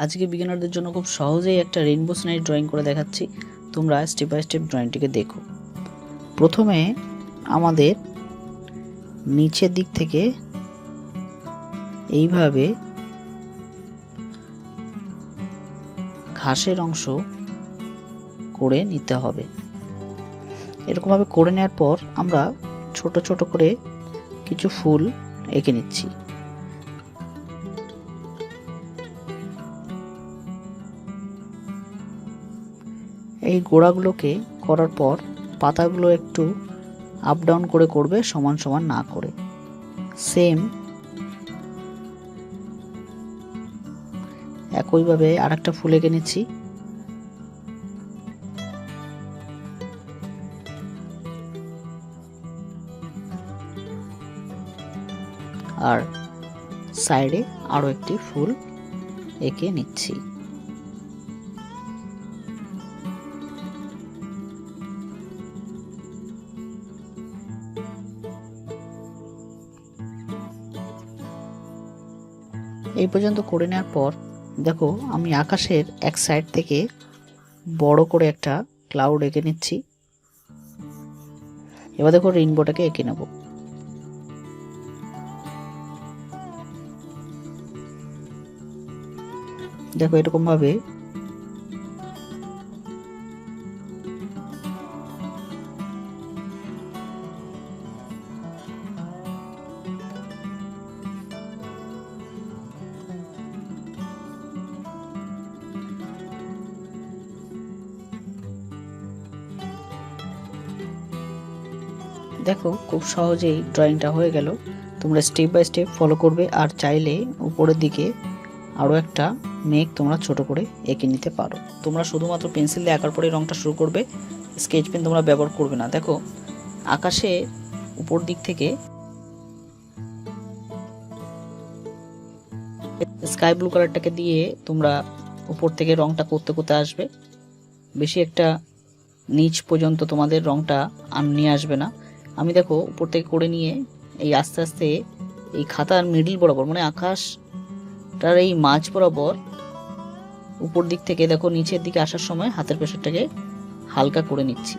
আজকে বিগিনারদের জন্য খুব সহজেই একটা রেইনবো সিনারি ড্রয়িং করে দেখাচ্ছি। তোমরা স্টেপ বাই স্টেপ ড্রয়িংটিকে দেখো। প্রথমে আমাদের নিচের দিক থেকে এইভাবে ঘাসের অংশ করে নিতে হবে। এরকমভাবে করে নেওয়ার পর আমরা ছোট ছোট করে কিছু ফুল এঁকে নিচ্ছি। এই গোড়াগুলোকে করার পর পাতাগুলো একটু আপ ডাউন করে করবে, সমান সমান না করে। সেম একইভাবে আরেকটা ফুল এঁকে আর সাইডে আরও একটি ফুল এঁকে নিচ্ছি। এই পর্যন্ত করে নেওয়ার পর, দেখো, আমি আকাশের এক সাইড থেকে বড় করে একটা ক্লাউড এঁকে নিচ্ছি। এবার দেখো রেইনবোটাকে এঁকে নেব। দেখো এরকম দেখো, খুব সহজেই ড্রয়িংটা হয়ে গেল। তোমরা স্টেপ বাই স্টেপ ফলো করবে, আর চাইলে উপরের দিকে আরও একটা মেঘ তোমরা ছোট করে এঁকে নিতে পারো। তোমরা শুধুমাত্র পেন্সিল দিয়ে আঁকার পরে রঙটা শুরু করবে স্কেচ পেন তোমরা ব্যবহার করবে না। দেখো, আকাশে উপর দিক থেকে স্কাই ব্লু কালারটাকে দিয়ে তোমরা উপর থেকে রংটা করতে করতে আসবে। বেশি একটা নিচ পর্যন্ত তোমাদের রংটা আর নিয়ে আসবে না। আমি দেখো উপর থেকে করে নিয়ে এই আস্তে আস্তে এই খাতার মিডিল বরাবর মানে আকাশটার এই মাঝ বরাবর উপর দিক থেকে দেখো নিচের দিকে আসার সময় হাতের প্রেশারটাকে হালকা করে নিচ্ছি।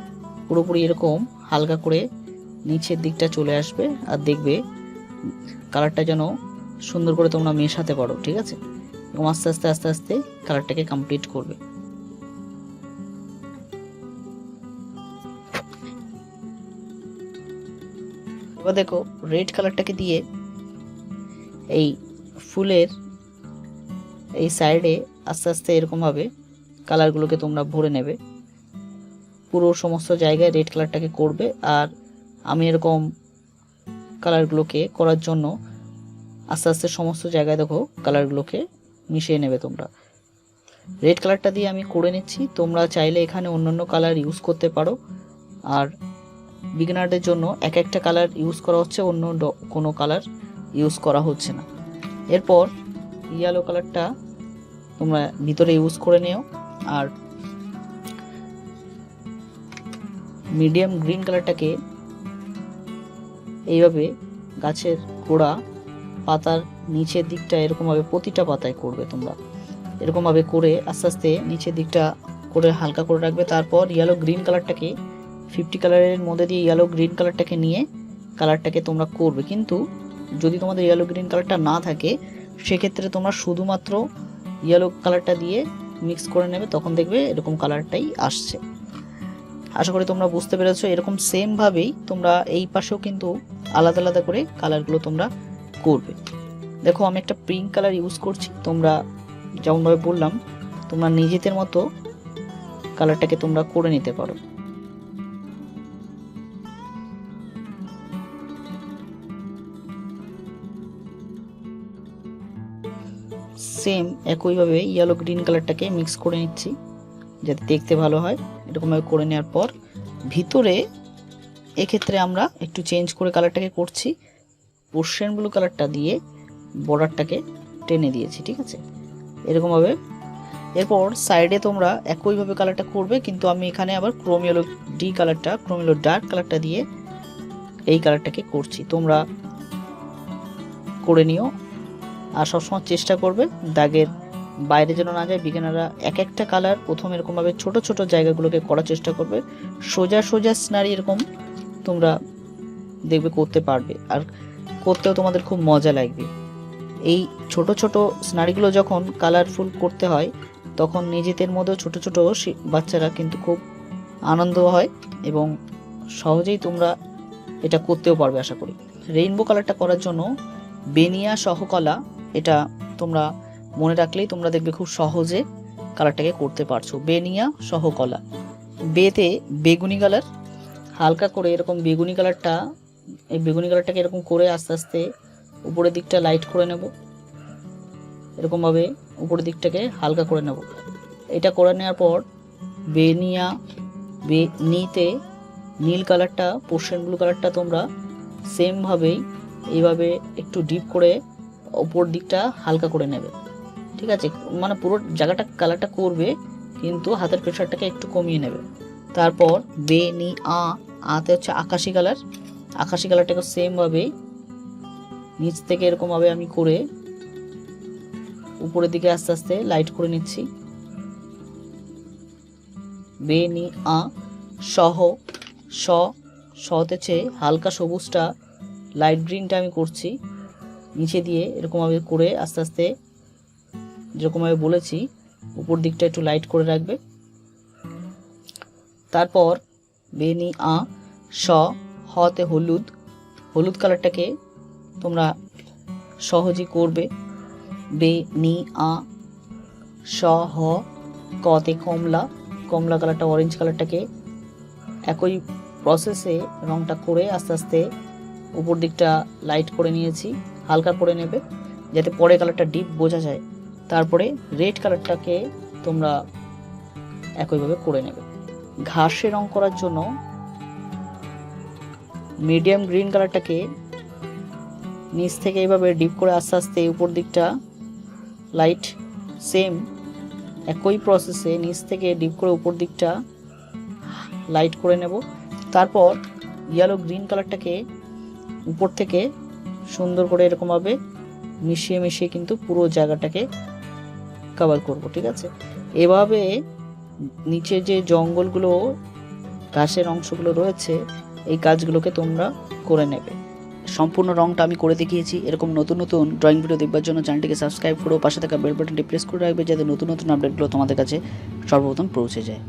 পুরোপুরি এরকম হালকা করে নিচের দিকটা চলে আসবে আর দেখবে কালারটা যেন সুন্দর করে তোমরা মেশাতে পারো, ঠিক আছে? এবং আস্তে আস্তে আস্তে আস্তে কালারটাকে কমপ্লিট করবে। এবার দেখো রেড কালারটাকে দিয়ে এই ফুলের এই সাইডে আস্তে আস্তে এরকমভাবে কালারগুলোকে তোমরা ভরে নেবে। পুরো সমস্ত জায়গায় রেড কালারটাকে করবে আর আমি এরকম কালারগুলোকে করার জন্য আস্তে আস্তে সমস্ত জায়গায় দেখো কালারগুলোকে মিশিয়ে নেবে তোমরা। রেড কালারটা দিয়ে আমি করে নিচ্ছি। তোমরা চাইলে এখানে অন্য অন্য কালার ইউজ করতে পারো। আর বিগিনারদের জন্য এক একটা কালার ইউজ করা হচ্ছে, অন্য কোনো কালার ইউজ করা হচ্ছে না। এরপর ইয়েলো কালারটা তোমরা ভিতরে ইউজ করে নিও, আর মিডিয়াম গ্রিন কালারটাকে এইভাবে গাছের গোড়া পাতার নিচের দিকটা এরকমভাবে প্রতিটা পাতায় করবে তোমরা। এরকমভাবে করে আস্তে আস্তে নিচের দিকটা করে হালকা করে রাখবে, তারপর ইয়েলো গ্রিন কালারটাকে ফিফটি কালারের মধ্যে দিয়ে ইয়েলো গ্রিন কালারটাকে নিয়ে কালারটাকে তোমরা করবে। কিন্তু যদি তোমাদের ইয়েলো গ্রিন কালারটা না থাকে, সেক্ষেত্রে তোমরা শুধুমাত্র ইয়েলো কালারটা দিয়ে মিক্স করে নেবে, তখন দেখবে এরকম কালারটাই আসছে। আশা করি তোমরা বুঝতে পেরেছ, এরকম সেমভাবেই তোমরা এই পাশেও কিন্তু আলাদা আলাদা করে কালারগুলো তোমরা করবে। দেখো, আমি একটা পিঙ্ক কালার ইউজ করছি, তোমরা যেমনভাবে বললাম, তোমরা নিজেদের মতো কালারটাকে তোমরা করে নিতে পারো। সেম একইভাবে ইয়েলো গ্রিন কালারটাকে মিক্স করে নিচ্ছি, যাতে দেখতে ভালো হয়। এরকমভাবে করে নেওয়ার পর ভিতরে এক্ষেত্রে আমরা একটু চেঞ্জ করে কালারটাকে করছি। পোর্শন ব্লু কালারটা দিয়ে বর্ডারটাকে টেনে দিয়েছি, ঠিক আছে? এরকমভাবে। এরপর সাইডে তোমরা একইভাবে কালারটা করবে, কিন্তু আমি এখানে আবার ক্রোমিয়েলো ডি কালারটা ক্রোমিয়েলো ডার্ক কালারটা দিয়ে এই কালারটাকে করছি। তোমরা করে নিও। আর সবসময় চেষ্টা করবে দাগের বাইরে যেন না যায়। বিজ্ঞানীরা এক একটা কালার প্রথম এরকমভাবে ছোট ছোট জায়গাগুলোকে করার চেষ্টা করবে। সোজা সোজা স্নারি এরকম তোমরা দেখবে করতে পারবে। আর করতেও তোমাদের খুব মজা লাগবে। এই ছোট ছোট স্নারিগুলো যখন কালারফুল করতে হয়, তখন নিজেদের মধ্যেও ছোট ছোট বাচ্চারা কিন্তু খুব আনন্দ হয় এবং সহজেই তোমরা এটা করতেও পারবে আশা করি। রেইনবো কালারটা করার জন্য বেনিয়া সহকলা এটা তোমরা মনে রাখলেই তোমরা দেখবে খুব সহজে কালারটাকে করতে পারছ। বেনিয়া সহকলা। বেতে বেগুনি কালার। হালকা করে এরকম বেগুনি কালারটা, এই বেগুনি কালারটাকে এরকম করে আস্তে আস্তে উপরের দিকটা লাইট করে নেব। এরকমভাবে উপরের দিকটাকে হালকা করে নেব। এটা করে নেওয়ার পর বেনিয়া বে নিতে নীল কালারটা পোর্শন ব্লু কালারটা তোমরা সেমভাবেই এইভাবে একটু ডিপ করে ওপর দিকটা হালকা করে নেবে। ঠিক আছে? মানে পুরো জায়গাটা কালারটা করবে, কিন্তু হাতের প্রেশারটাকে একটু কমিয়ে নেবে। তারপর বে, নি, আ আতে হচ্ছে আকাশি কালার আকাশি কালারটাকে সেমভাবে নিচ থেকে এরকমভাবে আমি করে উপরের দিকে আস্তে আস্তে লাইট করে নিচ্ছি। বে, নি, আ সহ স সতেছে হালকা সবুজটা লাইট গ্রিনটা আমি করছি। নিচে দিয়ে এরকমভাবে করে আস্তে আস্তে যেরকমভাবে বলেছি, উপর দিকটা একটু লাইট করে রাখবে। তারপর বেনি, আ, স হতে হলুদ। হলুদ কালারটাকে তোমরা সহজেই করবে। বে, নি, আ, স, হ কতে কমলা। কমলা কালারটা অরেঞ্জ কালারটাকে একই প্রসেসে রংটা করে আস্তে আস্তে উপর দিকটা লাইট করে নিয়েছি। হালকা করে নেবে, যাতে পরে কালারটা ডিপ বোঝা যায়। তারপরে রেড কালারটাকে তোমরা একইভাবে করে নেবে। ঘাসে রং করার জন্য মিডিয়াম গ্রিন কালারটাকে নিচ থেকে এইভাবে ডিপ করে আস্তে আস্তে উপর দিকটা লাইট সেম একই প্রসেসে নিচ থেকে ডিপ করে উপর দিকটা লাইট করে নেব। তারপর ইয়েলো গ্রিন কালারটাকে উপর থেকে সুন্দর করে এরকমভাবে মিশিয়ে মিশিয়ে কিন্তু পুরো জায়গাটাকে কভার করব, ঠিক আছে? এভাবে নিচে যে জঙ্গলগুলো, ঘাসের অংশগুলো রয়েছে, এই কাজগুলোকে তোমরা করে নেবে। সম্পূর্ণ রংটা আমি করে দেখিয়েছি। এরকম নতুন নতুন ড্রয়িং ভিডিও দেখবার জন্য চ্যানেলটিকে সাবস্ক্রাইব করো, পাশে থাকা বেল বাটনটি প্রেস করে রাখবে, যাতে নতুন নতুন আপডেটগুলো তোমাদের কাছে সর্বপ্রথম পৌঁছে যায়।